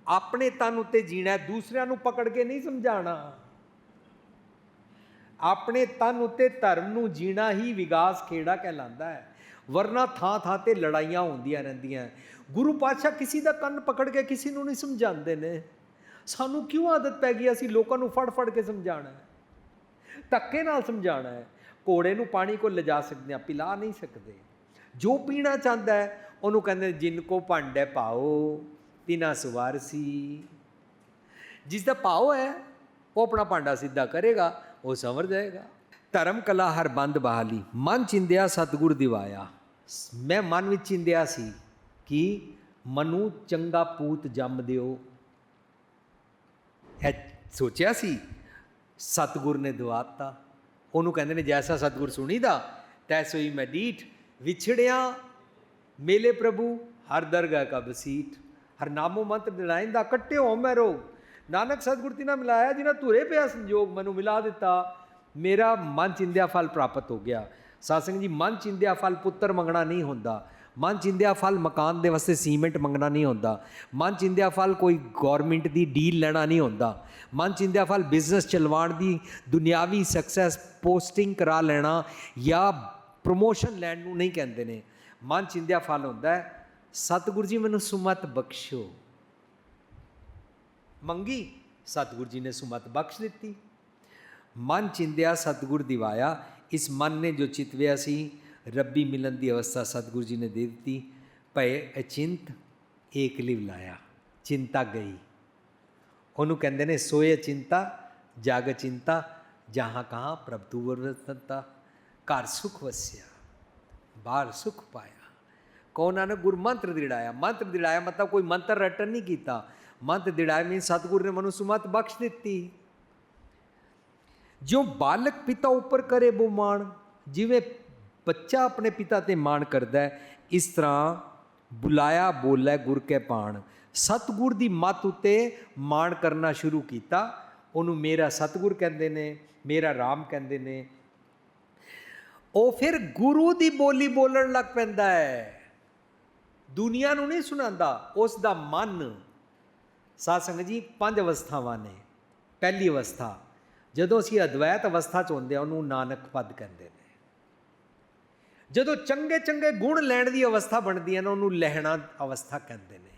ਆਪਣੇ ਤਨ ਉੱਤੇ ਜੀਣਾ ਹੈ, ਦੂਸਰਿਆਂ ਨੂੰ ਪਕੜ ਕੇ ਨਹੀਂ ਸਮਝਾਣਾ ਆਪਣੇ ਤਨ ਉੱਤੇ ਧਰਮ ਨੂੰ ਜੀਣਾ ਹੀ ਵਿਗਾਸ ਖੇੜਾ ਕਹਿਲਾਂਦਾ ਹੈ। ਵਰਨਾ ਥਾਂ ਥਾਂ ਤੇ ਲੜਾਈਆਂ ਹੁੰਦੀਆਂ ਰਹਿੰਦੀਆਂ। ਗੁਰੂ ਪਾਤਸ਼ਾਹ ਕਿਸੇ ਦਾ ਕੰਨ ਪਕੜ ਕੇ ਕਿਸੇ ਨੂੰ ਨਹੀਂ ਸਮਝਾਉਂਦੇ ਨੇ। ਸਾਨੂੰ ਕਿਉਂ ਆਦਤ ਪੈ ਗਈ ਅਸੀਂ ਲੋਕਾਂ ਨੂੰ ਫੜ ਫੜ ਕੇ ਸਮਝਾਣਾ ਹੈ। ਧੱਕੇ ਨਾਲ ਸਮਝਾਣਾ ਹੈ। ਘੋੜੇ ਨੂੰ ਪਾਣੀ ਕੋ ਲਿਜਾ ਸਕਦੇ ਆ ਪਿਲਾ ਨਹੀਂ ਸਕਦੇ। ਜੋ ਪੀਣਾ ਚਾਹੁੰਦਾ ਹੈ, ਉਹਨੂੰ ਕਹਿੰਦੇ ਜਿੰਨ ਕੋ ਭਾਂਡੇ ਪਾਓ। ਤਿਨਾ ਸਵਾਰ ਸੀ। ਜਿਸ ਦਾ ਭਾਵ ਹੈ, ਉਹ ਆਪਣਾ ਭਾਂਡਾ ਸਿੱਧਾ ਕਰੇਗਾ, ਉਹ ਸੰਵਰ ਜਾਏਗਾ। ਧਰਮ, ਕਲਾ ਹਰ ਬੰਦ ਬਹਾਲੀ। ਮਨ ਚਿੰਦਿਆ, ਸਤਗੁਰ ਦਿਵਾਇਆ। ਮੈਂ ਮਨ ਵਿੱਚ ਚਿੰਦਿਆ ਸੀ ਕਿ ਮਨੂ ਚੰਗਾ ਪੂਤ ਜੰਮ ਦਿਓ। ਇਹ ਸੋਚਿਆ ਸੀ? ਸਤਗੁਰ ਨੇ ਦਵਾਤਾ। ਉਹਨੂੰ ਕਹਿੰਦੇ ਨੇ, ਜੈਸਾ ਸਤਗੁਰ ਸੁਣੀਦਾ, ਤੈਸੋ ਹੀ ਮੈਂ ਡੀਠ। ਵਿਛੜਿਆ ਮੇਲੇ ਪ੍ਰਭੂ, ਹਰ ਦਰਗਾਹ ਕਾ ਬਸੀਠ। ਹਰ ਨਾਮੋ ਮੰਤਰ ਦਿਲਾਇੰਦਾ ਕੱਟਿਓ ਮੈਂ ਰੋ ਨਾਨਕ ਸਤਗੁਰ ਤੀ ਨਾਲ ਮਿਲਾਇਆ ਜਿਨਾ ਧੁਰੇ ਪਿਆ ਸੰਜੋਗ, ਮੈਨੂੰ ਮਿਲਾ ਦਿੱਤਾ। ਮੇਰਾ ਮਨ ਚਿੰਦਿਆ ਫਲ ਪ੍ਰਾਪਤ ਹੋ ਗਿਆ। ਸਾਸੰਗ ਜੀ, ਮਨ ਚਿੰਦਿਆ ਫਲ ਪੁੱਤਰ ਮੰਗਣਾ ਨਹੀਂ ਹੁੰਦਾ। ਮਨ ਚਿੰਦਿਆ ਫਲ ਮਕਾਨ ਦੇ ਵਾਸਤੇ ਸੀਮੈਂਟ ਮੰਗਣਾ ਨਹੀਂ ਹੁੰਦਾ। ਮਨ ਚਿੰਦਿਆ ਫਲ ਕੋਈ ਗਵਰਨਮੈਂਟ ਦੀ ਡੀਲ ਲੈਣਾ ਨਹੀਂ ਹੁੰਦਾ। ਮਨ ਚਿੰਦਿਆ ਫਲ ਬਿਜ਼ਨਸ ਚਲਵਾਉਣ ਦੀ ਦੁਨਿਆਵੀ ਸਕਸੈਸ ਪੋਸਟਿੰਗ ਕਰਾ ਲੈਣਾ ਜਾਂ ਪ੍ਰੋਮੋਸ਼ਨ ਲੈਣ ਨੂੰ ਨਹੀਂ ਕਹਿੰਦੇ ਨੇ। ਮਨ ਚਿੰਦਿਆ ਫਲ ਹੁੰਦਾ ਹੈ, ਸਤਿਗੁਰੂ ਜੀ ਮੈਨੂੰ ਸੁਮਤ ਬਖਸ਼ੋ। ਮੰਗੀ, ਸਤਿਗੁਰੂ ਜੀ ਨੇ ਸੁਮਤ ਬਖਸ਼ ਦਿੱਤੀ। ਮਨ ਚਿੰਦਿਆ ਸਤਿਗੁਰ ਦਿਵਾਇਆ, ਇਸ ਮਨ ਨੇ ਜੋ ਚਿਤਵਿਆ ਸੀ ਰੱਬੀ ਮਿਲਨ ਦੀ ਅਵਸਥਾ ਸਤਿਗੁਰੂ ਜੀ ਨੇ ਦੇ ਦਿੱਤੀ ਭਏ ਅਚਿੰਤ ਏਕ ਲਿਵ ਲਾਇਆ ਚਿੰਤਾ ਗਈ ਉਹਨੂੰ ਕਹਿੰਦੇ ਨੇ ਸੋਏ ਚਿੰਤਾ ਜਾਗ ਚਿੰਤਾ ਜਹਾਂ ਕਹਾਂ ਪ੍ਰਭ ਤੂ ਵਰਤਤਾ ਘਰ ਸੁਖ ਵਸਿਆ ਬਾਹਰ ਸੁਖ ਪਾਇਆ ਕੌਣ ਨੇ ਗੁਰਮੰਤਰ ਦਿੜਾਇਆ ਮੰਤਰ ਦਿੜਾਇਆ ਮਤਲਬ ਕੋਈ ਮੰਤਰ ਰਟਨ ਨਹੀਂ ਕੀਤਾ ਮੰਤਰ ਦਿੜਾਇਆ ਮੀਨ ਸਤਿਗੁਰ ਨੇ ਮਨੂੰ ਸੁਮਤ ਬਖਸ਼ ਦਿੱਤੀ ਜੋ ਬਾਲਕ ਪਿਤਾ ਉੱਪਰ ਕਰੇ ਬੋ ਜਿਵੇਂ ਬੱਚਾ ਆਪਣੇ ਪਿਤਾ ਤੇ ਮਾਣ ਕਰਦਾ ਹੈ, ਇਸ ਤਰ੍ਹਾਂ ਬੁਲਾਇਆ ਬੋਲੇ ਗੁਰ ਕੇ ਪਾਣ ਸਤਗੁਰ ਦੀ ਮੱਤ ਉਤੇ ਮਾਣ ਕਰਨਾ ਸ਼ੁਰੂ ਕੀਤਾ। ਉਹਨੂੰ ਮੇਰਾ ਸਤਗੁਰ ਕਹਿੰਦੇ ਨੇ, ਮੇਰਾ ਰਾਮ ਕਹਿੰਦੇ ਨੇ। ਉਹ ਫਿਰ ਗੁਰੂ ਦੀ ਬੋਲੀ ਬੋਲਣ ਲੱਗ ਪੈਂਦਾ ਹੈ। ਦੁਨੀਆ ਨੂੰ ਨਹੀਂ ਸੁਣਾਉਂਦਾ, ਉਸ ਦਾ ਮਨ। ਸਾਧ ਸੰਗਤ ਜੀ, ਪੰਜ ਅਵਸਥਾਵਾਂ ਨੇ। ਪਹਿਲੀ ਅਵਸਥਾ, ਜਦੋਂ ਅਸੀਂ ਅਦਵੈਤ ਅਵਸਥਾ ਚ ਹੁੰਦੇ ਆ ਉਹਨੂੰ ਨਾਨਕ ਪਦ ਕਹਿੰਦੇ ਨੇ। ਜਦੋਂ ਚੰਗੇ ਚੰਗੇ ਗੁਣ ਲੈਣ ਦੀ ਅਵਸਥਾ ਬਣਦੀ ਹੈ ਨਾ, ਉਹਨੂੰ ਲਹਿਣਾ ਅਵਸਥਾ ਕਹਿੰਦੇ ਨੇ।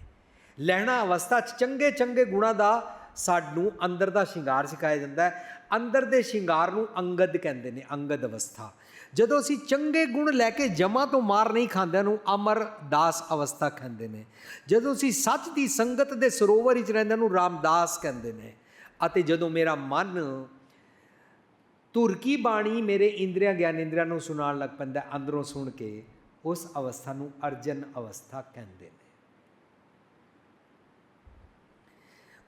ਲਹਿਣਾ ਅਵਸਥਾ ਚ ਚੰਗੇ ਚੰਗੇ ਗੁਣਾਂ ਦਾ ਸਾਨੂੰ ਅੰਦਰ ਦਾ ਸ਼ਿੰਗਾਰ ਸਿਖਾਇਆ ਜਾਂਦਾ ਹੈ। ਅੰਦਰ ਦੇ ਸ਼ਿੰਗਾਰ ਨੂੰ ਅੰਗਦ ਕਹਿੰਦੇ ਨੇ, ਅੰਗਦ ਅਵਸਥਾ। ਜਦੋਂ ਅਸੀਂ ਚੰਗੇ ਗੁਣ ਲੈ ਕੇ ਜਮਾ ਤੋਂ ਮਾਰ ਨਹੀਂ ਖਾਂਦੇ ਨੂੰ ਅਮਰਦਾਸ ਅਵਸਥਾ ਕਹਿੰਦੇ ਨੇ। ਜਦੋਂ ਅਸੀਂ ਸੱਚ ਦੀ ਸੰਗਤ ਦੇ ਸਰੋਵਰ ਵਿੱਚ ਰਹਿੰਦਿਆਂ ਨੂੰ ਰਾਮਦਾਸ ਕਹਿੰਦੇ ਨੇ, ਅਤੇ ਜਦੋਂ ਮੇਰਾ ਮਨ ਧੁਰ ਕੀ ਬਾਣੀ ਮੇਰੇ ਇੰਦਰੀਆਂ ਗਿਆਨ ਇੰਦਰੀਆਂ ਨੂੰ ਸੁਣਾਉਣ ਲੱਗ ਪੈਂਦਾ, ਅੰਦਰੋਂ ਸੁਣ ਕੇ ਉਸ ਅਵਸਥਾ ਨੂੰ ਅਰਜਨ ਅਵਸਥਾ ਕਹਿੰਦੇ ਨੇ।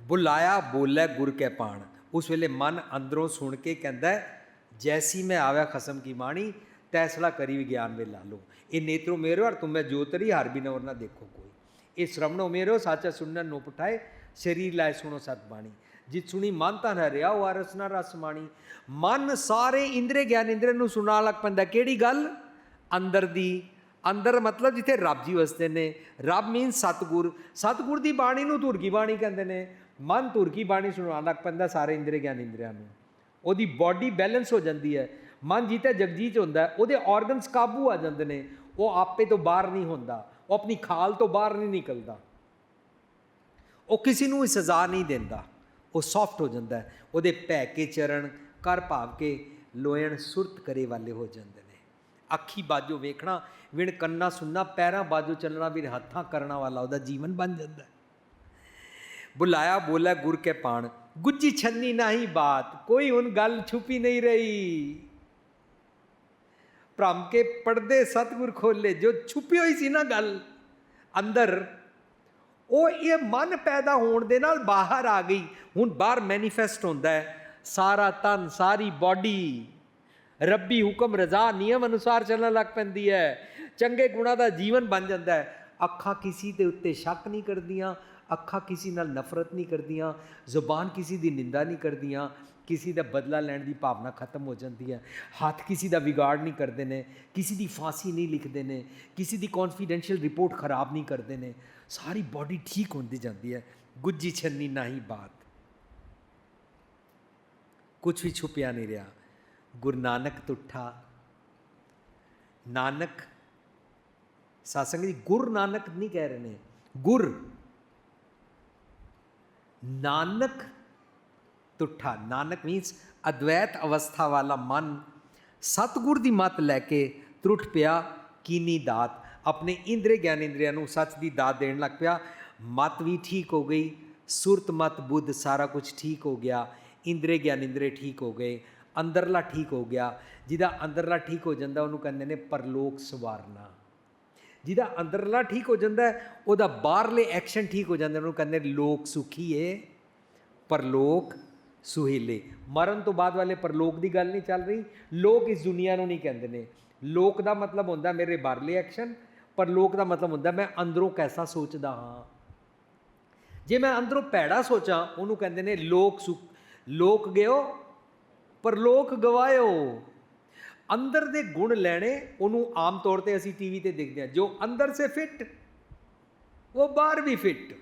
ਬੁਲਾਇਆ ਬੋਲੇ ਗੁਰ ਕੇ ਪਾਣ। ਉਸ ਵੇਲੇ ਮਨ ਅੰਦਰੋਂ ਸੁਣ ਕੇ ਕਹਿੰਦਾ, ਜੈਸੀ ਮੈਂ ਆਵਿਆ ਖਸਮ ਕੀ ਬਾਣੀ, ਤੈਸਲਾ ਕਰੀ ਵਿਗਿਆਨ ਵੇ ਲਾ ਲੋ ਇਹ ਨੇਤਰੋ ਮੇਰੇ ਔਰ ਤੁਮੇ ਜੋਤਰੀ, ਹਰ ਬਿਨ ਔਰ ਨਾ ਦੇਖੋ ਕੋਈ। ਇਹ ਸ਼ਰਮਣੋ ਮੇਰੋ, ਸਾਚਾ ਸੁਣਨ ਨੋ ਪਠਾਏ, ਸਰੀਰ ਲਾਇ ਸੁਣੋ ਸਤ ਬਾਣੀ ਜਿਤ ਸੁਣੀ ਮਨ ਤਾਂ ਹਰਿਆ ਉਹ ਰਸ ਨਾ ਰਸ ਮਾਣੀ ਮਨ ਸਾਰੇ ਇੰਦਰੇ ਗਿਆਨ ਇੰਦਰੇ ਨੂੰ ਸੁਣਾਉਣ ਲੱਗ ਪੈਂਦਾ ਕਿਹੜੀ ਗੱਲ ਅੰਦਰ ਦੀ ਅੰਦਰ ਮਤਲਬ ਜਿੱਥੇ ਰੱਬ ਜੀ ਵਸਦੇ ਨੇ ਰੱਬ ਮੀਨਸ ਸਤਗੁਰ ਸਤਗੁਰ ਦੀ ਬਾਣੀ ਨੂੰ ਧੁਰਕੀ ਬਾਣੀ ਕਹਿੰਦੇ ਨੇ ਮਨ ਧੁਰਕੀ ਬਾਣੀ ਸੁਣਾਉਣ ਲੱਗ ਪੈਂਦਾ ਸਾਰੇ ਇੰਦਰੇ ਗਿਆਨ ਇੰਦਰੀਆਂ ਨੂੰ ਉਹਦੀ ਬਾਡੀ ਬੈਲੈਂਸ ਹੋ ਜਾਂਦੀ ਹੈ ਮਨ ਜਿੱਤੇ ਜਗਜੀਤ ਹੁੰਦਾ ਉਹਦੇ ਆਰਗਨਸ ਕਾਬੂ ਆ ਜਾਂਦੇ ਨੇ ਉਹ ਆਪੇ ਤੋਂ ਬਾਹਰ ਨਹੀਂ ਹੁੰਦਾ ਉਹ ਆਪਣੀ ਖਾਲ ਤੋਂ ਬਾਹਰ ਨਹੀਂ ਨਿਕਲਦਾ ਉਹ ਕਿਸੇ ਨੂੰ ਸਜ਼ਾ ਨਹੀਂ ਦਿੰਦਾ ਉਹ ਸੌਫਟ ਹੋ ਜਾਂਦਾ ਹੈ। ਉਹਦੇ ਭੈ ਕੇ ਚਰਨ ਕਰ ਭਾਵ ਕੇ ਲੋਇਣ ਸੁਰਤ ਕਰੇ ਵਾਲੇ ਹੋ ਜਾਂਦੇ ਨੇ। ਅੱਖੀ ਬਾਜੋ ਵੇਖਣਾ, ਵਿਣ ਕੰਨਾ ਸੁਣਨਾ, ਪੈਰਾਂ ਬਾਜੋ ਚੱਲਣਾ ਵੀ ਹੱਥਾਂ ਕਰਨਾ ਵਾਲਾ ਉਹਦਾ ਜੀਵਨ ਬਣ ਜਾਂਦਾ ਬੁਲਾਇਆ ਬੋਲਾ ਗੁਰ ਕੇ ਪਾਣ ਗੁੱਜੀ ਛੰਨੀ ਨਹੀਂ ਬਾਤ, ਕੋਈ ਹੁਣ ਗੱਲ ਛੁਪੀ ਨਹੀਂ ਰਹੀ। ਭ੍ਰਮ ਕੇ ਪਰਦੇ ਸਤਗੁਰ ਖੋਲੇ, ਜੋ ਛੁਪੀ ਹੋਈ ਸੀ ਨਾ ਗੱਲ, ਅੰਦਰ ਉਹ ਇਹ ਮਨ ਪੈਦਾ ਹੋਣ ਦੇ ਨਾਲ ਬਾਹਰ ਆ ਗਈ। ਹੁਣ ਬਾਹਰ ਮੈਨੀਫੈਸਟ ਹੁੰਦਾ ਹੈ। ਸਾਰਾ ਤਨ ਸਾਰੀ ਬਾਡੀ ਰੱਬੀ ਹੁਕਮ, ਰਜ਼ਾ, ਨਿਯਮ ਅਨੁਸਾਰ ਚੱਲਣ ਲੱਗ ਪੈਂਦੀ ਹੈ। ਚੰਗੇ ਗੁਣਾ ਦਾ ਜੀਵਨ ਬਣ ਜਾਂਦਾ ਹੈ। ਅੱਖਾਂ ਕਿਸੇ ਦੇ ਉੱਤੇ ਸ਼ੱਕ ਨਹੀਂ ਕਰਦੀਆਂ। ਅੱਖਾਂ ਕਿਸੇ ਨਾਲ ਨਫ਼ਰਤ ਨਹੀਂ ਕਰਦੀਆਂ। ਜ਼ੁਬਾਨ ਕਿਸੇ ਦੀ ਨਿੰਦਾ ਨਹੀਂ ਕਰਦੀਆਂ। ਕਿਸੇ ਦਾ ਬਦਲਾ ਲੈਣ ਦੀ ਭਾਵਨਾ ਖਤਮ ਹੋ ਜਾਂਦੀ ਹੈ। ਹੱਥ ਕਿਸੇ ਦਾ ਵਿਗਾੜ ਨਹੀਂ ਕਰਦੇ ਨੇ। ਕਿਸੇ ਦੀ ਫਾਂਸੀ ਨਹੀਂ ਲਿਖਦੇ ਨੇ। ਕਿਸੇ ਦੀ ਕੌਨਫੀਡੈਂਸ਼ੀਅਲ ਰਿਪੋਰਟ ਖਰਾਬ ਨਹੀਂ ਕਰਦੇ ਨੇ। ਸਾਰੀ ਬਾਡੀ ਠੀਕ ਹੁੰਦੀ ਜਾਂਦੀ ਹੈ ਗੁੱਜੀ ਛੰਨੀ ਨਹੀਂ ਬਾਤ ਕੁਝ ਵੀ ਛੁਪਿਆ ਨਹੀਂ ਰਿਹਾ ਗੁਰੂ ਨਾਨਕ ਤੁਠਾ ਨਾਨਕ ਸਾਸੰਗ ਜੀ ਗੁਰੂ ਨਾਨਕ ਨਹੀਂ ਕਹਿ ਰਹੇ ਨੇ ਗੁਰ ਨਾਨਕ ਤੁਠਾ ਨਾਨਕ ਮੀਨਸ ਅਦਵੈਤ ਅਵਸਥਾ ਵਾਲਾ ਮਨ ਸਤਗੁਰ ਦੀ ਮਤ ਲੈ ਕੇ ਤਰੁੱਟ ਪਿਆ ਕੀਨੀ ਦਾਤ ਆਪਣੇ ਇੰਦਰੀ ਗਿਆਨ ਇੰਦਰੀਆਂ ਨੂੰ ਸੱਚ ਦੀ ਦਾਤ ਦੇਣ ਲੱਗ ਪਿਆ। ਮਤ ਵੀ ਠੀਕ ਹੋ ਗਈ। ਸੁਰਤ, ਮਤ, ਬੁੱਧ ਸਾਰਾ ਕੁਝ ਠੀਕ ਹੋ ਗਿਆ। ਇੰਦਰੀ ਗਿਆਨ ਇੰਦਰੀ ਠੀਕ ਹੋ ਗਏ। ਅੰਦਰਲਾ ਠੀਕ ਹੋ ਗਿਆ। ਜਿਹਦਾ ਅੰਦਰਲਾ ਠੀਕ ਹੋ ਜਾਂਦਾ, ਉਹਨੂੰ ਕਹਿੰਦੇ ਨੇ ਪਰਲੋਕ ਸਵਾਰਨਾ। ਜਿਹਦਾ ਅੰਦਰਲਾ ਠੀਕ ਹੋ ਜਾਂਦਾ, ਉਹਦਾ ਬਾਹਰਲੇ ਐਕਸ਼ਨ ਠੀਕ ਹੋ ਜਾਂਦੇ ਉਹਨੂੰ ਕਹਿੰਦੇ ਨੇ ਲੋਕ ਸੁਖੀ ਏ। ਪਰਲੋਕ ਸੁਹੇਲੇ। ਮਰਨ ਤੋਂ ਬਾਅਦ ਵਾਲੇ ਪਰਲੋਕ ਦੀ ਗੱਲ ਨਹੀਂ ਚੱਲ ਰਹੀ। ਲੋਕ ਇਸ ਦੁਨੀਆ ਨੂੰ ਨਹੀਂ ਕਹਿੰਦੇ ਨੇ। ਲੋਕ ਦਾ ਮਤਲਬ ਹੁੰਦਾ ਮੇਰੇ ਬਾਹਰਲੇ ਐਕਸ਼ਨ ਪਰਲੋਕ ਦਾ ਮਤਲਬ ਹੁੰਦਾ ਮੈਂ ਅੰਦਰੋਂ ਕੈਸਾ ਸੋਚਦਾ ਹਾਂ। ਜੇ ਮੈਂ ਅੰਦਰੋਂ ਭੈੜਾ ਸੋਚਾਂ, ਉਹਨੂੰ ਕਹਿੰਦੇ ਨੇ ਲੋਕ ਸੁਖ ਲੋਕ ਗਿਓ, ਪਰਲੋਕ ਗਵਾਇਓ। ਅੰਦਰ ਦੇ ਗੁਣ ਲੈਣੇ, ਉਹਨੂੰ ਆਮ ਤੌਰ ਤੇ ਅਸੀਂ ਟੀਵੀ ਤੇ ਦੇਖਦੇ ਹਾਂ। ਜੋ ਅੰਦਰ ਸੇ ਫਿੱਟ, ਉਹ ਬਾਹਰ ਵੀ ਫਿੱਟ।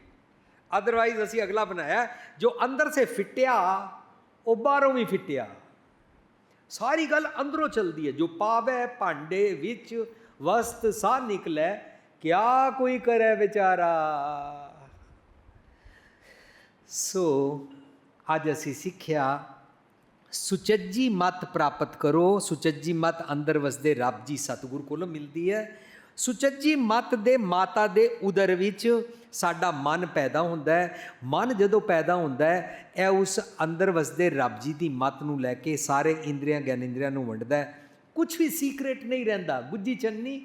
ਅਦਰਵਾਈਜ਼ ਅਸੀਂ ਅਗਲਾ ਬਣਾਇਆ ਜੋ ਅੰਦਰ ਸੇ ਫਿੱਟਿਆ, ਉਹ ਬਾਹਰੋਂ ਵੀ ਫਿੱਟਿਆ। ਸਾਰੀ ਗੱਲ ਅੰਦਰੋਂ ਚੱਲਦੀ ਹੈ। ਜੋ ਪਾਵੇ ਭਾਂਡੇ ਵਿੱਚ ਵਸਤ ਸਾ ਨਿਕਲੇ, ਕਿਆ ਕੋਈ ਕਰੇ ਵਿਚਾਰਾ? ਸੋ ਅੱਜ ਅਸੀਂ ਸਿੱਖਿਆ, ਸੁਚੱਜੀ ਮਤ ਪ੍ਰਾਪਤ ਕਰੋ। ਸੁਚੱਜੀ ਮਤ ਅੰਦਰ ਵਸਦੇ ਰੱਬ ਜੀ ਸਤਿਗੁਰ ਕੋਲੋਂ ਮਿਲਦੀ ਹੈ। ਸੁਚੱਜੀ ਮਤ ਦੇ ਮਾਤਾ ਦੇ ਉਦਰ ਵਿੱਚ ਸਾਡਾ ਮਨ ਪੈਦਾ ਹੁੰਦਾ ਹੈ। ਮਨ ਜਦੋਂ ਪੈਦਾ ਹੁੰਦਾ ਹੈ, ਇਹ ਉਸ ਅੰਦਰ ਵਸਦੇ ਰੱਬ ਜੀ ਦੀ ਮਤ ਨੂੰ ਲੈ ਕੇ ਸਾਰੇ ਇੰਦਰੀਆਂ, ਗਿਆਨ ਇੰਦਰੀਆਂ ਨੂੰ ਵੰਡਦਾ ਹੈ। ਕੁਝ ਵੀ ਸੀਕ੍ਰੇਟ ਨਹੀਂ ਰਹਿੰਦਾ। ਗੁੱਜੀ ਚੰਨੀ,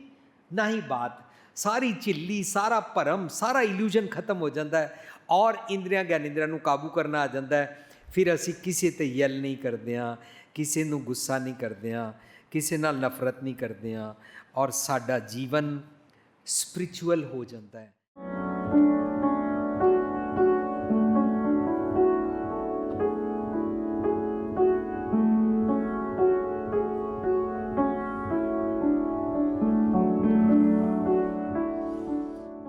ਨਾ ਹੀ ਬਾਤ। ਸਾਰੀ ਝਿੱਲੀ, ਸਾਰਾ ਭਰਮ, ਸਾਰਾ ਇਲੂਜਨ ਖਤਮ ਹੋ ਜਾਂਦਾ ਹੈ ਔਰ ਇੰਦਰੀਆਂ ਗਿਆਨ ਇੰਦਰੀਆਂ ਨੂੰ ਕਾਬੂ ਕਰਨਾ ਆ ਜਾਂਦਾ ਹੈ। ਫਿਰ ਅਸੀਂ ਕਿਸੇ ਤੇ ਯਲ ਨਹੀਂ ਕਰਦੇ ਹਾਂ, ਕਿਸੇ ਨੂੰ ਗੁੱਸਾ ਨਹੀਂ ਕਰਦੇ ਹਾਂ, ਕਿਸੇ ਨਾਲ ਨਫ਼ਰਤ ਨਹੀਂ ਕਰਦੇ ਹਾਂ ਔਰ ਸਾਡਾ ਜੀਵਨ ਸਪਿਰਚੁਅਲ ਹੋ ਜਾਂਦਾ ਹੈ।